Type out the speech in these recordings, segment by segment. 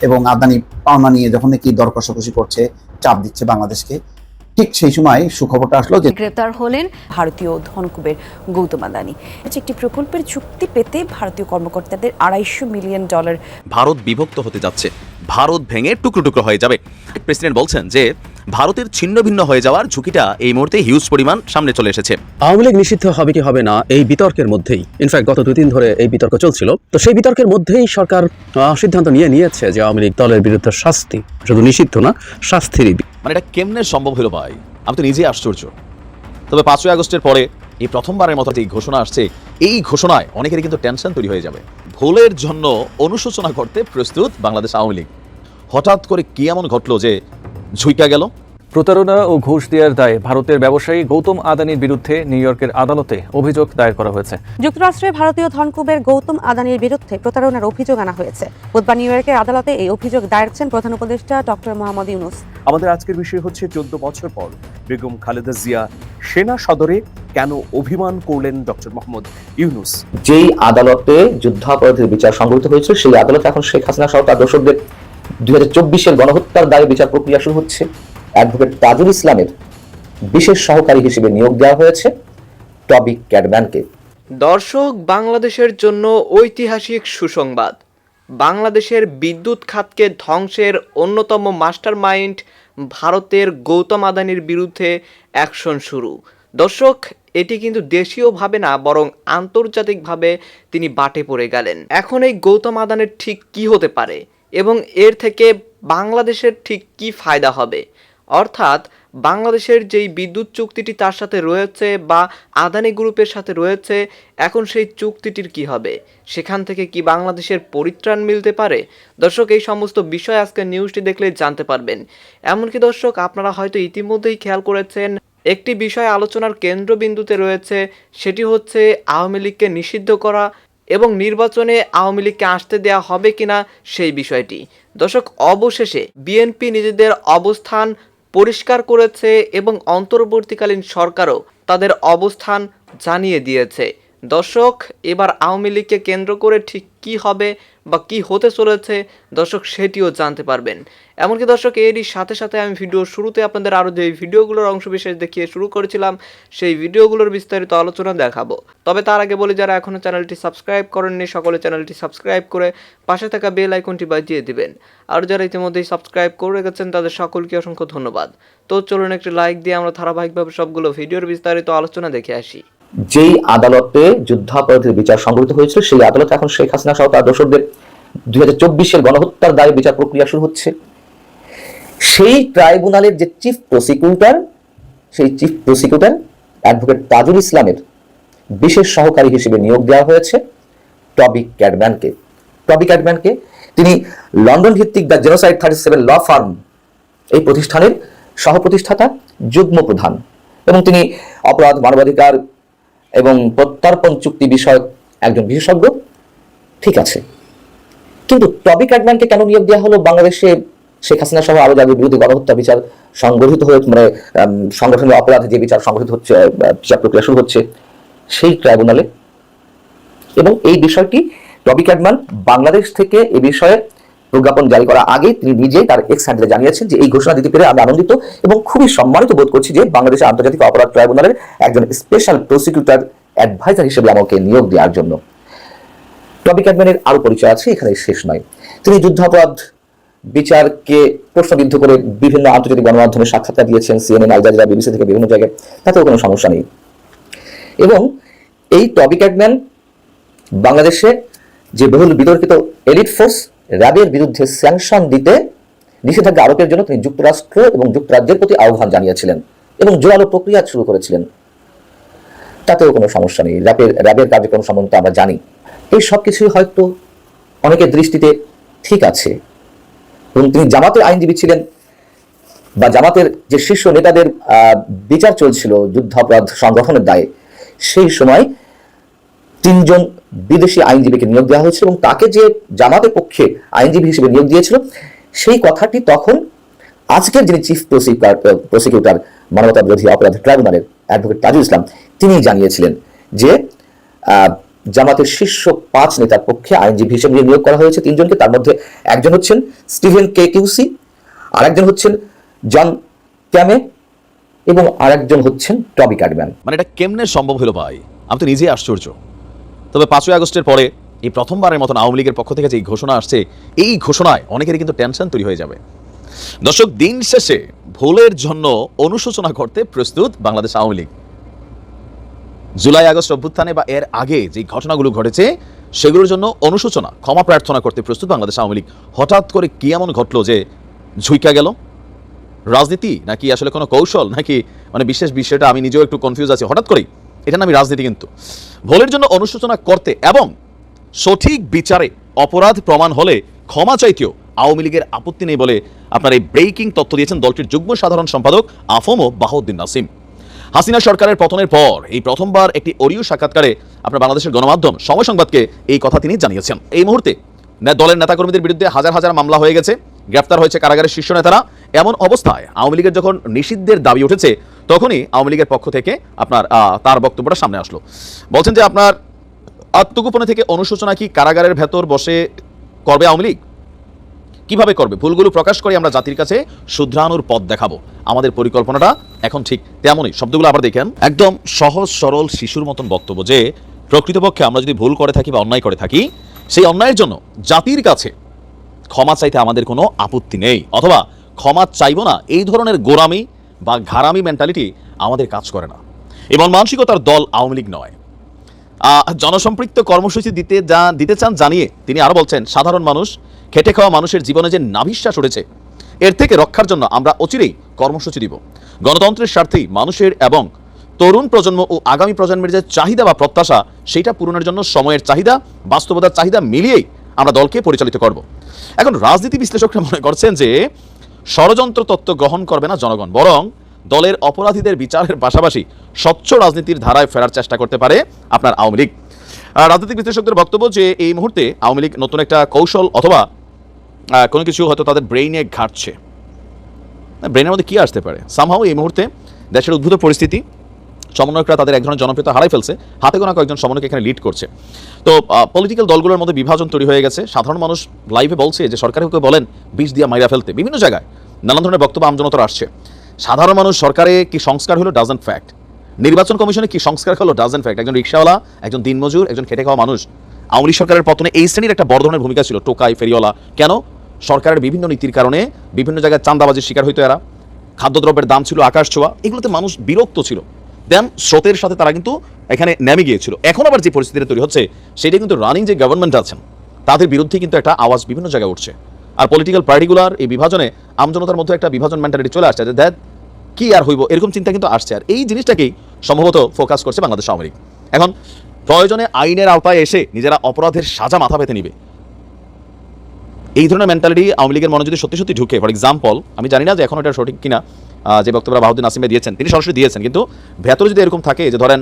এবং আদানি পাওনা নিয়ে যখন নাকি দর কষাকষি করছে চাপ দিচ্ছে বাংলাদেশকে ঠিক সেই সময় সুখবরটা আসলো যে গ্রেপ্তার হলেন ভারতীয় ধনকুবের গৌতম আদানি। একটি প্রকল্পের চুক্তি পেতে ভারতীয় কর্মকর্তাদের আড়াইশো মিলিয়ন ডলার ভারত বিভক্ত হতে যাচ্ছে। ভারত ভেঙে টুকরো টুকরো হয়ে যাবে। প্রেসিডেন্ট বলছেন যে ভারতের ছিন্ন ভিন্ন হয়ে যাওয়ার ঝুঁকিটা এই মুহূর্তে হিউজ পরিমাণ সামনে চলে এসেছে। আওয়ামী লীগ নিষিদ্ধ হবে কি হবে না এই বিতর্কের মধ্যেই। ইনফ্যাক্ট গত দুদিন ধরে এই বিতর্ক চলছিল। তো সেই বিতর্কের মধ্যেই সরকার সিদ্ধান্ত নিয়ে নিয়েছে যে আওয়ামী লীগ দলের বিরুদ্ধে শাস্তি শুধু নিষিদ্ধ না শাস্তিরই মানে এটা কেমনে সম্ভব হলো ভাই? আমি তো নিজেই আশ্চর্য। তবে পাঁচই আগস্টের পরে এই প্রথমবারের মতো যে ঘোষণা আসছে এই ঘোষণায় অনেকেরই কিন্তু টেনশন তৈরি হয়ে যাবে। ভুলের জন্য অনুশোচনা করতে প্রস্তুত বাংলাদেশ আওয়ামী লীগ। হঠাৎ করে কি এমন ঘটলো যে ঝুইকা গেল। প্রতারণা ও ঘুষ দেওয়ার দায়ে ভারতের ব্যবসায়ী গৌতম আদানির বিরুদ্ধে নিউ ইয়র্কের আদালতে অভিযোগ দায়ের করা হয়েছে। যুক্তরাষ্ট্রে ভারতীয় ধনকুবের গৌতম আদানির বিরুদ্ধে প্রতারণার অভিযোগ আনা হয়েছে। বুধবার নিউ ইয়র্কের আদালতে এই অভিযোগ দায়ের করেছেন প্রধান উপদেষ্টা ডক্টর মোহাম্মদ ইউনুস। আমাদের আজকের বিষয় হচ্ছে চোদ্দ বছর পর বেগম খালেদা জিয়া সেনা সদরে কেন অভিমান করলেন ডক্টর মোহাম্মদ ইউনুস? যেই আদালতে যুদ্ধাপরাধের বিচার সংগঠিত হয়েছিল সেই আদালতে এখন শেখ হাসিনা সহ তার দর্শকদের দুই হাজার চব্বিশের গণহত্যার দায়ে বিচার প্রক্রিয়া শুরু হচ্ছে। অ্যাডভোকেট তাজুল ইসলামের বিশেষ সহকারী হিসেবে নিয়োগ দেওয়া হয়েছে টবিক ক্যাডম্যানকে। দর্শক, বাংলাদেশের জন্য ঐতিহাসিক সুসংবাদ। বাংলাদেশের বিদ্যুৎ খাতকে ধ্বংসের অন্যতম মাস্টারমাইন্ড ভারতের গৌতম আদানির বিরুদ্ধে অ্যাকশন শুরু। দর্শক, এটি কিন্তু দেশীয়ভাবে না, বরং আন্তর্জাতিকভাবে তিনি বাটে পড়ে গেলেন। এখন এই গৌতম আদানের ঠিক কি হতে পারে? এবং এর থেকে বাংলাদেশের ঠিক কি ফায়দা হবে? অর্থাৎ, বাংলাদেশের যেই বিদ্যুৎ চুক্তিটি তার সাথে রয়েছে বা আদানি গ্রুপের সাথে রয়েছে, এখন সেই চুক্তিটির কি হবে? সেখান থেকে কি বাংলাদেশের পরিত্রাণ মিলতে পারে? দর্শক, এই সমস্ত বিষয় আজকে নিউজটি দেখলে জানতে পারবেন। এমনকি দর্শক, আপনারা হয়তো ইতিমধ্যেই খেয়াল করেছেন, একটি বিষয় আলোচনার কেন্দ্রবিন্দুতে রয়েছে, সেটি হচ্ছে আওয়ামী লীগকে নিষিদ্ধ করা এবং নির্বাচনে আওয়ামী লীগকে আসতে দেওয়া হবে কিনা সেই বিষয়টি। দর্শক, অবশেষে বিএনপি নিজেদের অবস্থান পরিষ্কার করেছে এবং অন্তর্বর্তীকালীন সরকারও তাদের অবস্থান জানিয়ে দিয়েছে। দর্শক, এবার আওয়ামী লীগকে কেন্দ্র করে ঠিক কি হবে বা কি হতে চলেছে, দর্শক সেটিও জানতে পারবেন। এমনকি দর্শক, এরই সাথে সাথে আমি ভিডিও শুরুতে আপনাদের আরও যে ভিডিওগুলোর অংশবিশেষ দেখিয়ে শুরু করেছিলাম, সেই ভিডিওগুলোর বিস্তারিত আলোচনা দেখাবো। তবে তার আগে বলি, যারা এখনও চ্যানেলটি সাবস্ক্রাইব করেননি, সকলে চ্যানেলটি সাবস্ক্রাইব করে পাশে থাকা বেল আইকনটি বাজিয়ে দিবেন। আর যারা ইতিমধ্যেই সাবস্ক্রাইব করে রেখেছেন, তাদের সকলকে অসংখ্য ধন্যবাদ। তো চলুন একটি লাইক দিয়ে আমরা ধারাবাহিকভাবে সবগুলো ভিডিওর বিস্তারিত আলোচনা দেখে আসি। যেই আদালতে যুদ্ধাপরাধের বিচার সংগঠিত হয়েছিল, সেই আদালতে এখন শেখ হাসিনা সহ তার দর্শকদের দুই হাজার চব্বিশের গণহত্যার দায়ে বিচার প্রক্রিয়া শুরু হচ্ছে। সেই ট্রাইব্যুনালের যে চিফ প্রসিকিউটর, সেই চিফ প্রসিকিউটর অ্যাডভোকেট তাজুল ইসলামের বিশেষ সহকারী হিসেবে নিয়োগ দেওয়া হয়েছে টবিক ক্যাডম্যানকে টবিক ক্যাডম্যানকে তিনি লন্ডন ভিত্তিক the genocide thirty seven law firm এই প্রতিষ্ঠানের সহপ্রতিষ্ঠাতা, যুগ্ম প্রধান এবং তিনি অপরাধ, মানবাধিকার এবং প্রত্যর্পণ চুক্তি বিষয়ক একজন বিশেষজ্ঞ, ঠিক আছে। কিন্তু টবিক অ্যাডম্যানকে কেন নিয়োগ দেওয়া হলো? বাংলাদেশে শেখ হাসিনা সহ আরও যাদের বিরুদ্ধে গণহত্যা বিচার সংগঠিত হয়ে মানে সংগঠনের অপরাধে যে বিচার সংগঠিত হচ্ছে বিচার প্রক্রিয়া শুরু হচ্ছে, সেই ট্রাইব্যুনালে। এবং এই বিষয়টি টবিক অ্যাডম্যান বাংলাদেশ থেকে এ বিষয়ে প্রজ্ঞাপন জারি করার আগে তিনি নিজে তার এক্স হ্যান্ডেলে জানিয়েছেন যে এই ঘোষণা দিতে পেরে আমি আনন্দিত এবং খুবই সম্মানিত বোধ করছি যে বাংলাদেশের আন্তর্জাতিক অপরাধ ট্রাইব্যুনালের একজন স্পেশাল প্রসিকিউটর অ্যাডভাইজার হিসেবে আমাকে নিয়োগ দেওয়ার জন্য। টবি ক্যাডম্যানের আরও পরিচয় আছে, এখানে শেষ নয়। তিনি যুদ্ধাপরাধ বিচারকে প্রশ্নবিদ্ধ করে বিভিন্ন আন্তর্জাতিক গণমাধ্যমে সাক্ষাৎকার দিয়েছেন সিএনএন আল জাজিরা বিবিসি থেকে বিভিন্ন জায়গায়। তাতেও কোনো সমস্যা নেই। এবং এই টবি ক্যাডম্যান বাংলাদেশে যে বহুল বিতর্কিত এলিট ফোর্স র্যাবের বিরুদ্ধে স্যাংশন দিতে নিষেধাজ্ঞা আরোপের জন্য তিনি যুক্তরাষ্ট্র এবং যুক্তরাজ্যের প্রতি আহ্বান জানিয়েছিলেন এবং জোরালো প্রক্রিয়া শুরু করেছিলেন। তাতেও কোনো সমস্যা নেই। র্যাবের র্যাবের কার্যক্রম সম্বন্ধে আমরা জানি। এই সব কিছুই হয়তো অনেকের দৃষ্টিতে ঠিক আছে। এবং তিনি জামাতের আইনজীবী ছিলেন বা জামাতের যে শীর্ষ নেতাদের বিচার চলছিল যুদ্ধাপরাধ সংগঠনের দায়ে, সেই সময় তিনজন বিদেশি আইনজীবীকে নিয়োগ দেওয়া হয়েছিল এবং তাকে যে জামাতের পক্ষে আইনজীবী হিসেবে নিয়োগ দিয়েছিল, সেই কথাটি তখন আজকের যিনি চিফ প্রসিকিউটর মানবতা বিরোধী অপরাধ ট্রাইব্যুনালের অ্যাডভোকেট তাজুল ইসলাম তিনি জানিয়েছিলেন যে জামাতের শীর্ষ পাঁচ নেতার পক্ষে আইনজীবী হিসেবে নিয়োগ করা হয়েছে, তিনজনকে তার মধ্যে একজন হচ্ছেন স্টিভেন কে কিউসি, আরেকজন হচ্ছেন জন ক্যামে এবং আরেকজন হচ্ছেন টবি কার্ডম্যান মানে এটা কেমনে সম্ভব হলো ভাই? আমি তো নিজেই আশ্চর্য। তবে পাঁচই আগস্টের পরে এই প্রথমবারের মতন আওয়ামী লীগের পক্ষ থেকে যে ঘোষণা আসছে, এই ঘোষণায় অনেকেরই কিন্তু টেনশন তৈরি হয়ে যাবে। দর্শক, দিন শেষে ভুলের জন্য অনুশোচনা করতে প্রস্তুত বাংলাদেশ আওয়ামী লীগ। জুলাই আগস্ট অভ্যুত্থানে বা এর আগে যে ঘটনাগুলো ঘটেছে, সেগুলোর জন্য অনুশোচনা, ক্ষমা প্রার্থনা করতে প্রস্তুত বাংলাদেশ আওয়ামী লীগ। হঠাৎ করে কি এমন ঘটলো যে ঝুঁকা গেল? রাজনীতি নাকি আসলে কোনো কৌশল? নাকি মানে বিশেষ বিষয়টা আমি নিজেও একটু কনফিউজ আছি। হঠাৎ করেই এটা নামি রাজনীতি কিন্তু। ভুলের জন্য অনুশোচনা করতে এবং সঠিক বিচারে অপরাধ প্রমাণ হলে ক্ষমা চাইতেও আওয়ামী লীগের আপত্তি নেই বলে আপনার এই ব্রেকিং তথ্য দিয়েছেন দলটির যুগ্ম সাধারণ সম্পাদক আফম ও বাহাউদ্দিন নাসিম। হাসিনা সরকারের পতনের পর এই প্রথমবার একটি অডিও সাক্ষাৎকারে আপনার বাংলাদেশের গণমাধ্যম সময় সংবাদকে এই কথা তিনি জানিয়েছেন। এই মুহূর্তে দলের নেতাকর্মীদের বিরুদ্ধে হাজার হাজার মামলা হয়ে গেছে গ্রেফতার হয়েছে কারাগারের শীর্ষ নেতারা। এমন অবস্থায় আওয়ামী লীগের যখন নিষিদ্ধের দাবি উঠেছে তখনই আওয়ামী লীগের পক্ষ থেকে আপনার তার বক্তব্যটা সামনে আসলো। বলছেন যে আপনার আত্মগোপনে থেকে অনুশোচনা কি কারাগারের ভেতর বসে করবে আওয়ামী লীগ? কীভাবে করবে? ভুলগুলো প্রকাশ করে আমরা জাতির কাছে শুধরানোর পথ দেখাবো। আমাদের পরিকল্পনাটা এখন ঠিক তেমনই। শব্দগুলো আবার দেখেন। একদম সহজ, সরল, শিশুর মতন বক্তব্য যে, প্রকৃতপক্ষে আমরা যদি ভুল করে থাকি বা অন্যায় করে থাকি, সেই অন্যায়ের জন্য জাতির কাছে ক্ষমা চাইতে আমাদের কোনো আপত্তি নেই। অথবা ক্ষমা চাইব না। এই ধরনের গোরামি বা ঘারামি মেন্টালিটি আমাদের কাজ করে না। এবং মানসিকতার দল আওয়ামী লীগ নয়। জনসম্পৃক্ত কর্মসূচি দিতে যা, দিতে চান জানিয়ে তিনি আরও বলছেন, সাধারণ মানুষ, খেটে খাওয়া মানুষের জীবনে যে নাভিশ্বাস উঠেছে, এর থেকে রক্ষার জন্য আমরা অচিরেই কর্মসূচি দিব। গণতন্ত্রের স্বার্থেই মানুষের এবং তরুণ প্রজন্ম ও আগামী প্রজন্মের যে চাহিদা বা প্রত্যাশা, সেটা পূরণের জন্য সময়ের চাহিদা, বাস্তবতার চাহিদা মিলিয়েই আমরা দলকে পরিচালিত করব। এখন রাজনীতি বিশ্লেষকরা মনে করছেন যে ষড়যন্ত্র তত্ত্ব গ্রহণ করবে না জনগণ, বরং দলের অপরাধীদের বিচারের পাশাপাশি স্বচ্ছ রাজনীতির ধারায় ফেরার চেষ্টা করতে পারে আপনার আওয়ামী লীগ। রাজনৈতিক বিশ্লেষকদের বক্তব্য যে এই মুহূর্তে আওয়ামী লীগ নতুন একটা কৌশল অথবা কোনো কিছু হয়তো তাদের ব্রেইনে ঘাটছে। ব্রেনের মধ্যে কী আসতে পারে? সামহাও এই মুহূর্তে দেশের উদ্ভূত পরিস্থিতি সমন্বয়করা তাদের এক ধরনের জনপ্রিয়তা হারাই ফেলছে। হাতে গোনা কয়েকজন সমন্বয়ক এখানে লিড করছে। তো পলিটিক্যাল দলগুলোর মধ্যে বিভাজন তৈরি হয়ে গেছে। সাধারণ মানুষ লাইভে বলছে যে, সরকারকে বলেন, বিষ দিয়ে মাইরা ফেলতে। বিভিন্ন জায়গায় নানান ধরনের বক্তব্য আমজনতার আসছে। সাধারণ মানুষ, সরকারে কি সংস্কার হলো? ডাজেন্ট ফ্যাক্ট নির্বাচন কমিশনে কি সংস্কার হলো? ডাজেন্ট ফ্যাক্ট একজন রিক্সাওয়ালা, একজন দিনমজুর, একজন খেটে খাওয়া মানুষ। আওয়ামী সরকারের পতনে এই শ্রেণির একটা বড় ধরনের ভূমিকা ছিল, টোকাই, ফেরিওয়ালা। কেন? সরকারের বিভিন্ন নীতির কারণে বিভিন্ন জায়গায় চান্দাবাজির শিকার হইতো এরা। খাদ্যদ্রব্যের দাম ছিল আকাশ ছোঁয়া। এগুলোতে মানুষ বিরক্ত ছিল। দেন স্রোতের সাথে তারা কিন্তু এখানে নেমে গিয়েছিল। এখন আবার যে পরিস্থিতিটা তৈরি হচ্ছে, সেটা কিন্তু রানিং যে গভর্নমেন্ট আছেন, তাদের বিরুদ্ধে কিন্তু একটা আওয়াজ বিভিন্ন জায়গায় উঠছে। আর পলিটিক্যাল পার্টিগুলার এই বিভাজনে আমজনতার মধ্যে একটা বিভাজন মেন্টালিটি চলে আসছে, যে দ্যাট কি আর হইব, এরকম চিন্তা কিন্তু আসছে। আর এই জিনিসটাকেই সম্ভবত ফোকাস করছে বাংলাদেশ আওয়ামী এখন প্রয়োজনে আইনের আওতায় এসে নিজেরা অপরাধের সাজা মাথা পেতে নিবে। এই ধরনের মেন্টালিটি আওয়ামী লীগের মনে যদি সত্যি সত্যি ঢুকে ফর এক্সাম্পল আমি জানি না যে এখন এটা সঠিক কিনা যে বক্তব্য বাহুদ্দিন নাসিমে দিয়েছেন, তিনি সরাসরি দিয়েছেন, কিন্তু ভেতরে যদি এরকম থাকে যে ধরেন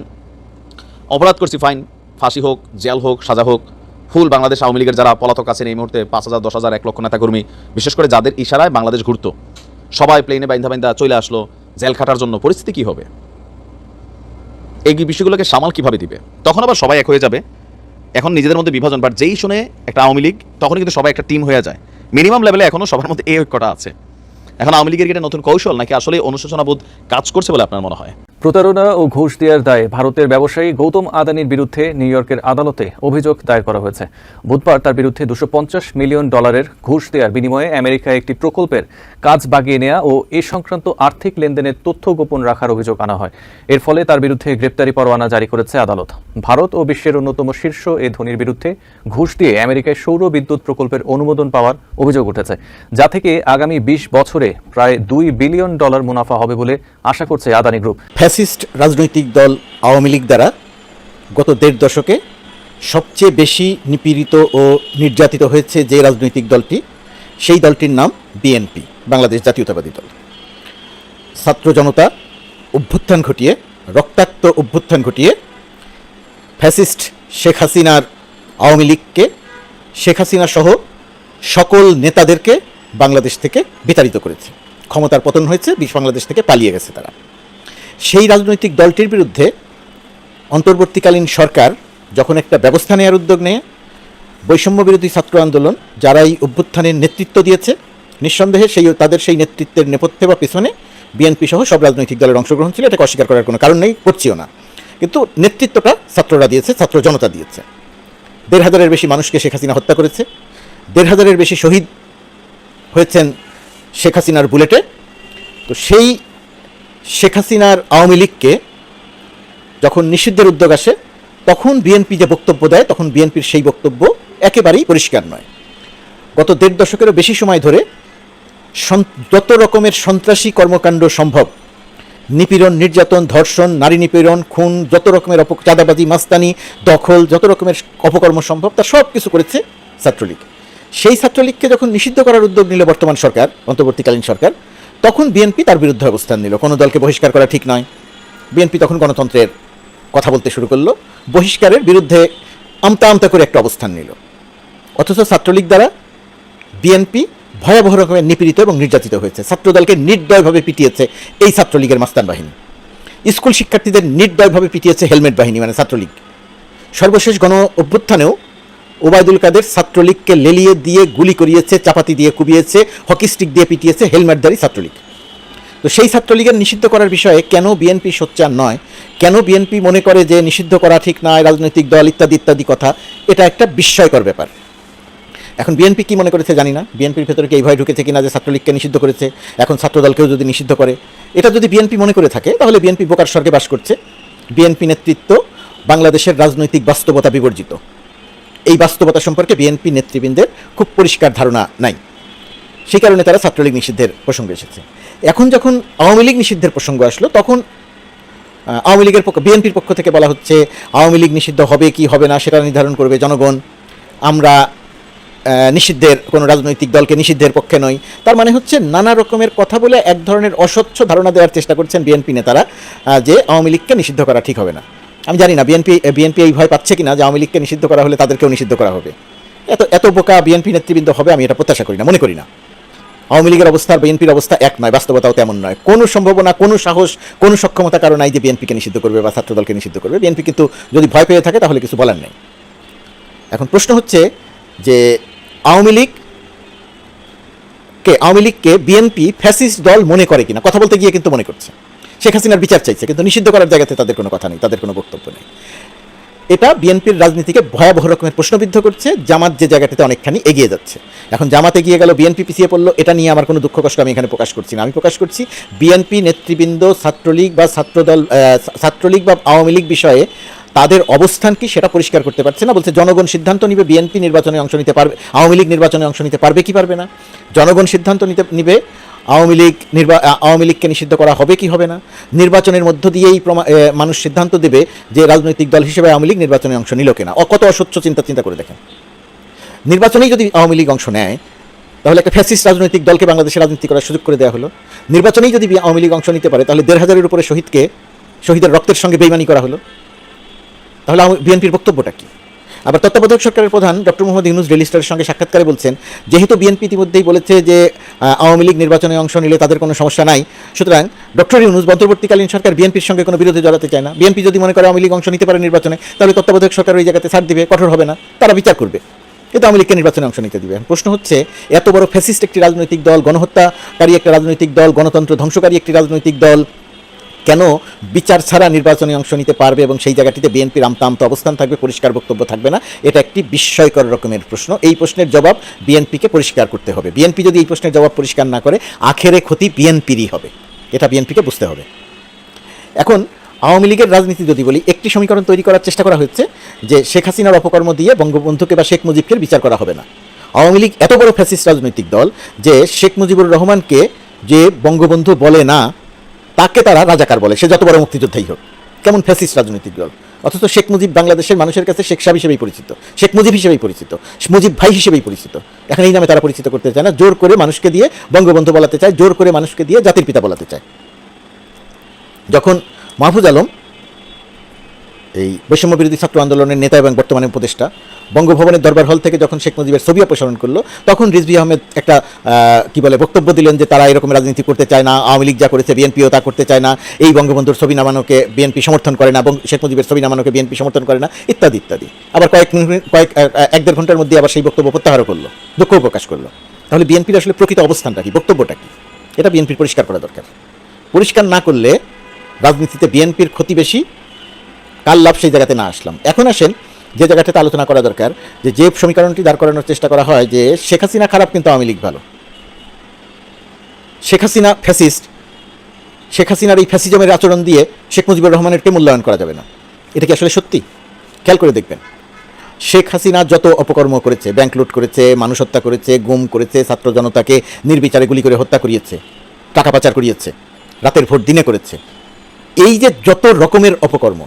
অপরাধ করছি ফাইন ফাঁসি হোক, জেল হোক, সাজা হোক, ফুল বাংলাদেশ আওয়ামী লীগের যারা পলাতক আছেন এই মুহূর্তে পাঁচ হাজার, দশ হাজার, এক লক্ষ নেতাকর্মী, বিশেষ করে যাদের ইশারায় বাংলাদেশ ঘুরতো, সবাই প্লেনে বাইন্দা বাইন্দা চলে আসলো, জেল খাটার জন্য, পরিস্থিতি কি হবে? এই বিষয়গুলোকে সামাল কীভাবে দিবে? তখন আবার সবাই এক হয়ে যাবে। এখন নিজেদের মধ্যে বিভাজন বাট যেই শুনে একটা আওয়ামী লীগ তখন কিন্তু সবাই একটা টিম হয়ে যায়। মিনিমাম লেভেলে এখনও সবার মধ্যে এই ঐক্যটা আছে। এখন আওয়ামী লীগের এটা নতুন কৌশল নাকি আসলে অনুশোচনাবোধ কাজ করছে বলে আপনার মনে হয়? প্রতারণা ও ঘুষ দেওয়ার দায়ে ভারতের ব্যবসায়ী গৌতম আদানির বিরুদ্ধে নিউ ইয়র্কের আদালতে অভিযোগ দায়ের করা হয়েছে। বুধবার তার বিরুদ্ধে দুশো মিলিয়ন ডলারের ঘুষ দেওয়ার বিনিময়ে আমেরিকায় একটি প্রকল্পের কাজ বাগিয়ে নেওয়া ও এ সংক্রান্ত আর্থিক লেনদেনের তথ্য গোপন রাখার অভিযোগ আনা হয়। এর ফলে তার বিরুদ্ধে গ্রেপ্তারি পরোয়ানা জারি করেছে আদালত। ভারত ও বিশ্বের অন্যতম শীর্ষ এ ধনির বিরুদ্ধে ঘুষ দিয়ে আমেরিকায় সৌর বিদ্যুৎ প্রকল্পের অনুমোদন পাওয়ার অভিযোগ উঠেছে। যা থেকে আগামী বিশ বছরে প্রায় দুই বিলিয়ন ডলার মুনাফা হবে বলে আশা করছে আদানি গ্রুপ। ফ্যাসিস্ট রাজনৈতিক দল আওয়ামী লীগ দ্বারা গত দেড় দশকে সবচেয়ে বেশি নিপীড়িত ও নির্যাতিত হয়েছে যে রাজনৈতিক দলটি, সেই দলটির নাম বিএনপি, বাংলাদেশ জাতীয়তাবাদী দল। ছাত্র জনতা অভ্যুত্থান ঘটিয়ে, রক্তাক্ত অভ্যুত্থান ঘটিয়ে ফ্যাসিস্ট শেখ হাসিনার আওয়ামী লীগকে, শেখ হাসিনা সহ সকল নেতাদেরকে বাংলাদেশ থেকে বিতাড়িত করেছে। ক্ষমতার পতন হয়েছে বিশ বাংলাদেশ থেকে পালিয়ে গেছে তারা। সেই রাজনৈতিক দলটির বিরুদ্ধে অন্তর্বর্তীকালীন সরকার যখন একটা ব্যবস্থা নেওয়ার উদ্যোগ নেয়, বৈষম্য বিরোধী ছাত্র আন্দোলন যারা এই অভ্যুত্থানের নেতৃত্ব দিয়েছে, নিঃসন্দেহে সেই, তাদের সেই নেতৃত্বের নেপথ্যে বা পিছনে বিএনপি সহ সব রাজনৈতিক দলের অংশগ্রহণ ছিল, এটাকে অস্বীকার করার কোনো কারণ নেই, করছিও না। কিন্তু নেতৃত্বটা ছাত্ররা দিয়েছে, ছাত্র জনতা দিয়েছে। দেড় হাজারের বেশি মানুষকে শেখ হাসিনা হত্যা করেছে, দেড় হাজারের বেশি শহীদ হয়েছেন শেখ হাসিনার বুলেটে। তো সেই শেখ হাসিনার আওয়ামী লীগকে যখন নিষিদ্ধের উদ্যোগ আসে, তখন বিএনপি যে বক্তব্য দেয়, তখন বিএনপির সেই বক্তব্য একেবারেই পরিষ্কার নয়। গত দেড় দশকেরও বেশি সময় ধরে যত রকমের সন্ত্রাসী কর্মকাণ্ড সম্ভব, নিপীড়ন, নির্যাতন, ধর্ষণ, নারী নিপীড়ন, খুন, যত রকমের অপ চাঁদাবাজি, মাস্তানি, দখল, যত রকমের অপকর্ম সম্ভব, তা সব কিছু করেছে ছাত্রলীগ। সেই ছাত্রলীগকে যখন নিষিদ্ধ করার উদ্যোগ নিল বর্তমান সরকার, অন্তর্বর্তীকালীন সরকার, তখন বিএনপি তার বিরুদ্ধে অবস্থান নিল। কোনো দলকে বহিষ্কার করা ঠিক নয়। বিএনপি তখন গণতন্ত্রের কথা বলতে শুরু করল। বহিষ্কারের বিরুদ্ধে আমতা আমতা করে একটা অবস্থান নিল। অথচ ছাত্রলীগ দ্বারা বিএনপি ভয়াবহ রকমের নিপীড়িত এবং নির্যাতিত হয়েছে। ছাত্রদলকে নির্দয়ভাবে পিটিয়েছে এই ছাত্রলীগের মাস্তান বাহিনী। স্কুল শিক্ষার্থীদের নির্দয়ভাবে পিটিয়েছে হেলমেট বাহিনী মানে ছাত্রলীগ। সর্বশেষ গণ অভ্যুত্থানেও ওবায়দুল কাদের ছাত্রলীগকে লেলিয়ে দিয়ে গুলি করিয়েছে, চাপাতি দিয়ে কুবিয়েছে হকি স্টিক দিয়ে পিটিয়েছে হেলমেটদারি ছাত্রলীগ। তো সেই ছাত্রলীগের নিষিদ্ধ করার বিষয়ে কেন বিএনপি সোচ্চার নয়? কেন বিএনপি মনে করে যে নিষিদ্ধ করা ঠিক নয়, রাজনৈতিক দল ইত্যাদি ইত্যাদি কথা? এটা একটা বিস্ময়কর ব্যাপার। এখন বিএনপি কি মনে করেছে জানি না। বিএনপির ভেতরে কি এই ভয় ঢুকেছে কিনা যে ছাত্রলীগকে নিষিদ্ধ করেছে? এখন ছাত্রদলকেও যদি নিষিদ্ধ করে, এটা যদি বিএনপি মনে করে থাকে, তাহলে বিএনপি বোকার স্বর্গে বাস করছে। বিএনপি নেতৃত্ব বাংলাদেশের রাজনৈতিক বাস্তবতা বিবর্জিত। এই বাস্তবতা সম্পর্কে বিএনপি নেতৃবৃন্দের খুব পরিষ্কার ধারণা নাই। সেই কারণে তারা ছাত্রলীগ নিষিদ্ধের প্রসঙ্গ এসেছে। এখন যখন আওয়ামী লীগ নিষিদ্ধের প্রসঙ্গ আসলো, তখন আওয়ামী লীগের পক্ষ, বিএনপির পক্ষ থেকে বলা হচ্ছে, আওয়ামী লীগ নিষিদ্ধ হবে কি হবে না সেটা নির্ধারণ করবে জনগণ। আমরা নিষিদ্ধের, কোনো রাজনৈতিক দলকে নিষিদ্ধের পক্ষে নই। তার মানে হচ্ছে নানা রকমের কথা বলে এক ধরনের অস্বচ্ছ ধারণা দেওয়ার চেষ্টা করছেন বিএনপি নেতারা যে আওয়ামী লীগকে নিষিদ্ধ করা ঠিক হবে না। আমি জানি না বিএনপি বিএনপি এই ভয় পাচ্ছে কিনা যে আওয়ামী লীগকে নিষিদ্ধ করা হলে তাদেরকেও নিষিদ্ধ করা হবে। এত এত বোকা বিএনপি নেতৃবৃন্দ হবে, আমি এটা প্রত্যাশা করি না, মনে করি না। আওয়ামী লীগের অবস্থা বিএনপির অবস্থা এক নয়, বাস্তবতাও তেমন নয়। কোনো সম্ভাবনা, কোনো সাহস, কোনো সক্ষমতা কারণ নাই যে বিএনপিকে নিষিদ্ধ করবে বা ছাত্রদলকে নিষিদ্ধ করবে। বিএনপি কিন্তু যদি ভয় পেয়ে থাকে, তাহলে কিছু বলার নেই। এখন প্রশ্ন হচ্ছে যে আওয়ামী লীগ কে, আওয়ামী লীগকে বিএনপি ফ্যাসিস্ট দল মনে করে কিনা? কথা বলতে গিয়ে কিন্তু মনে করছে। শেখ হাসিনার বিচার চাইছে, কিন্তু নিষিদ্ধ করার জায়গাতে তাদের কোনো কথা নেই, তাদের কোনো বক্তব্য নেই। এটা বিএনপির রাজনীতিকে ভয়াবহ রকমের প্রশ্নবিদ্ধ করছে, জামাত যে জায়গাটাতে অনেকখানি এগিয়ে যাচ্ছে। এখন জামাত এগিয়ে গেল, বিএনপি পিছিয়ে পড়ল, এটা নিয়ে আমার কোনো দুঃখ কষ্ট আমি এখানে প্রকাশ করছি না। আমি প্রকাশ করছি, বিএনপি নেতৃবৃন্দ, ছাত্রলীগ বা ছাত্রদল ছাত্রলীগ বা আওয়ামী লীগ বিষয়ে তাদের অবস্থান কি সেটা পরিষ্কার করতে পারছে না, বলছে জনগণ সিদ্ধান্ত নিবে, বিএনপি নির্বাচনে অংশ নিতে পারবে, আওয়ামী লীগ নির্বাচনে অংশ নিতে পারবে কি পারবে না? জনগণ সিদ্ধান্ত নিতে, নিবে আওয়ামী লীগ নির্বা আওয়ামী লীগকে নিষিদ্ধ করা হবে কি হবে না? নির্বাচনের মধ্য দিয়েই মানুষ সিদ্ধান্ত দেবে যে রাজনৈতিক দল হিসেবে আওয়ামী লীগ নির্বাচনে অংশ নিল কিনা। কত অস্বচ্ছ চিন্তা চিন্তা করে দেখেন। নির্বাচনেই যদি আওয়ামী লীগ অংশ নেয়, তাহলে একটা ফ্যাসিস্ট রাজনৈতিক দলকে বাংলাদেশে রাজনীতি করার সুযোগ করে দেওয়া হলো। নির্বাচনেই যদি আওয়ামী লীগ অংশ নিতে পারে, তাহলে দেড় হাজারের উপরে শহীদকে, শহীদের রক্তের সঙ্গে বেইমানি করা হলো। তাহলে বিএনপির বক্তব্যটা কি? আবার তত্ত্বাবধায়ক সরকারের প্রধান ডক্টর মোহাম্মদ ইউনুস ডেলি স্টারের সঙ্গে সাক্ষাৎকারে বলছেন, যেহেতু বিএনপি ইতিমধ্যেই বলেছে যে আওয়ামী লীগ নির্বাচনে অংশ নিলে তাদের কোনো সমস্যা নাই, সুতরাং ডক্টর ইউনুস অন্তর্বর্তীকালীন সরকার বিএনপির সঙ্গে কোনো বিরোধী জড়াতে চায় না। বিএনপি যদি মনে করে আওয়ামী লীগ অংশ নিতে পারে নির্বাচনে, তাহলে তত্ত্বাবধায়ক সরকার ওই জায়গাতে ছাড় দিবে, কঠোর হবে না, তারা বিচার করবে। কিন্তু আওয়ামী লীগকে নির্বাচনে অংশ নিতে দিবে। প্রশ্ন হচ্ছে, এত বড় ফ্যাসিস্ট একটি রাজনৈতিক দল, গণহত্যাকারী একটা রাজনৈতিক দল, গণতন্ত্র ধ্বংসকারী একটি রাজনৈতিক দল কেন বিচার ছাড়া নির্বাচনে অংশ নিতে পারবে এবং সেই জায়গাটিতে বিএনপির আমতা আমতা অবস্থান থাকবে, পরিষ্কার বক্তব্য থাকবে না? এটা একটি বিস্ময়কর রকমের প্রশ্ন। এই প্রশ্নের জবাব বিএনপিকে পরিষ্কার করতে হবে। বিএনপি যদি এই প্রশ্নের জবাব পরিষ্কার না করে, আখেরে ক্ষতি বিএনপিরই হবে। এটা বিএনপিকে বুঝতে হবে। এখন, আওয়ামী লীগের রাজনীতি যদি বলি, একটি সমীকরণ তৈরি করার চেষ্টা করা হচ্ছে যে শেখ হাসিনার অপকর্ম দিয়ে বঙ্গবন্ধুকে বা শেখ মুজিবকে বিচার করা হবে না। আওয়ামী লীগ এত বড় ফ্যাসিস্ট রাজনৈতিক দল যে শেখ মুজিবুর রহমানকে যে বঙ্গবন্ধু বলে না তাকে তারা রাজাকার বলে। সে যত বড় মুক্তিযোদ্ধাই হোক। কেমন ফ্যাসিস্ট রাজনৈতিক দল। অথচ শেখ মুজিব বাংলাদেশের মানুষের কাছে শেখ সাহেব হিসেবেই পরিচিত। শেখ মুজিব হিসেবেই পরিচিত। মুজিব ভাই হিসেবেই পরিচিত। এখন এই নামে তারা পরিচিত করতে চায় না। জোর করে মানুষকে দিয়ে বঙ্গবন্ধু বলাতে চায়। জোর করে মানুষকে দিয়ে জাতির পিতা বলাতে চায়। যখন মাহফুজ আলম এই বৈষম্য বিরোধী ছাত্র আন্দোলনের নেতা এবং বর্তমানে উপদেষ্টা, বঙ্গভবনের দরবার হল থেকে যখন শেখ মুজিবের ছবি অপসারণ করল, তখন রিজভি আহমেদ একটা কি বলে, বক্তব্য দিলেন যে তারা এরকম রাজনীতি করতে চায় না, আওয়ামী লীগ যা করেছে বিএনপিও তা করতে চায় না, এই বঙ্গবন্ধুর ছবি নামানোকে বিএনপি সমর্থন করে না এবং শেখ মুজিবের ছবি নামানোকে বিএনপি সমর্থন করে না, ইত্যাদি ইত্যাদি। আবার কয়েক কয়েক, এক দেড় ঘণ্টার মধ্যে আবার সেই বক্তব্য প্রত্যাহারও করল দুঃখ প্রকাশ করল। তাহলে বিএনপির আসলে প্রকৃত অবস্থানটা কি? বক্তব্যটা কি? এটা বিএনপির পরিষ্কার করা দরকার। পরিষ্কার না করলে রাজনীতিতে বিএনপির ক্ষতি বেশি কার লাভ সেই জায়গাতে না আসলাম। এখন আসেন যে জায়গাটাতে আলোচনা করা দরকার, যে যে সমীকরণটি দাঁড় করানোর চেষ্টা করা হয় যে শেখ হাসিনা খারাপ কিন্তু আওয়ামী লীগ ভালো। শেখ হাসিনা ফ্যাসিস্ট, শেখ হাসিনার এই ফ্যাসিজমের আচরণ দিয়ে শেখ মুজিবুর রহমানেরকে মূল্যায়ন করা যাবে না। এটা কি আসলে সত্যি? খেয়াল করে দেখবেন। শেখ হাসিনা যত অপকর্ম করেছে, ব্যাংক লুট করেছে, মানুষ হত্যা করেছে, গুম করেছে, ছাত্র জনতাকে নির্বিচারে গুলি করে হত্যা করিয়েছে, টাকা পাচার করিয়েছে, রাতের ভোট দিনে করেছে, এই যে যত রকমের অপকর্ম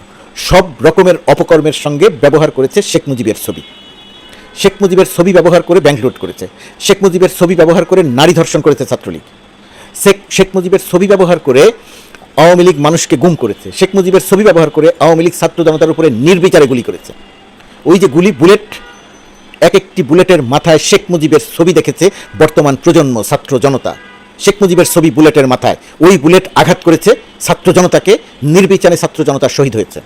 সব রকমের অপকর্মের সঙ্গে ব্যবহার করেছে শেখ মুজিবের ছবি। শেখ মুজিবের ছবি ব্যবহার করে ব্যাংক লুট করেছে। শেখ মুজিবের ছবি ব্যবহার করে নারী ধর্ষণ করেছে ছাত্রলীগ। শেখ শেখ মুজিবের ছবি ব্যবহার করে আওয়ামী লীগ মানুষকে গুম করেছে। শেখ মুজিবের ছবি ব্যবহার করে আওয়ামী লীগ ছাত্র জনতার উপরে নির্বিচারে গুলি করেছে। ওই যে গুলি, বুলেট, এক একটি বুলেটের মাথায় শেখ মুজিবের ছবি দেখেছে বর্তমান প্রজন্ম ছাত্র জনতা। শেখ মুজিবের ছবি বুলেটের মাথায়। ওই বুলেট আঘাত করেছে ছাত্র জনতাকে, নির্বিচারে ছাত্র জনতা শহীদ হয়েছে।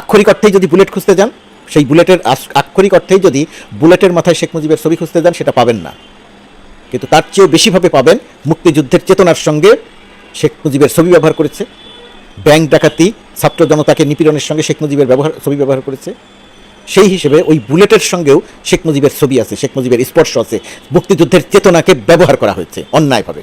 আক্ষরিক অর্থেই যদি বুলেট খুঁজতে যান, সেই বুলেটের আক্ষরিক অর্থেই যদি বুলেটের মাথায় শেখ মুজিবের ছবি খুঁজতে যান, সেটা পাবেন না। কিন্তু তার চেয়েও বেশিভাবে পাবেন মুক্তিযুদ্ধের চেতনার সঙ্গে শেখ মুজিবের ছবি ব্যবহার করেছে। ব্যাংক ডাকাতি, ছাত্র জনতাকে নিপীড়নের সঙ্গে শেখ মুজিবের ব্যবহার, ছবি ব্যবহার করেছে। সেই হিসেবে ওই বুলেটের সঙ্গেও শেখ মুজিবের ছবি আছে, শেখ মুজিবের স্পর্শ আছে। মুক্তিযুদ্ধের চেতনাকে ব্যবহার করা হয়েছে, অন্যায়ভাবে।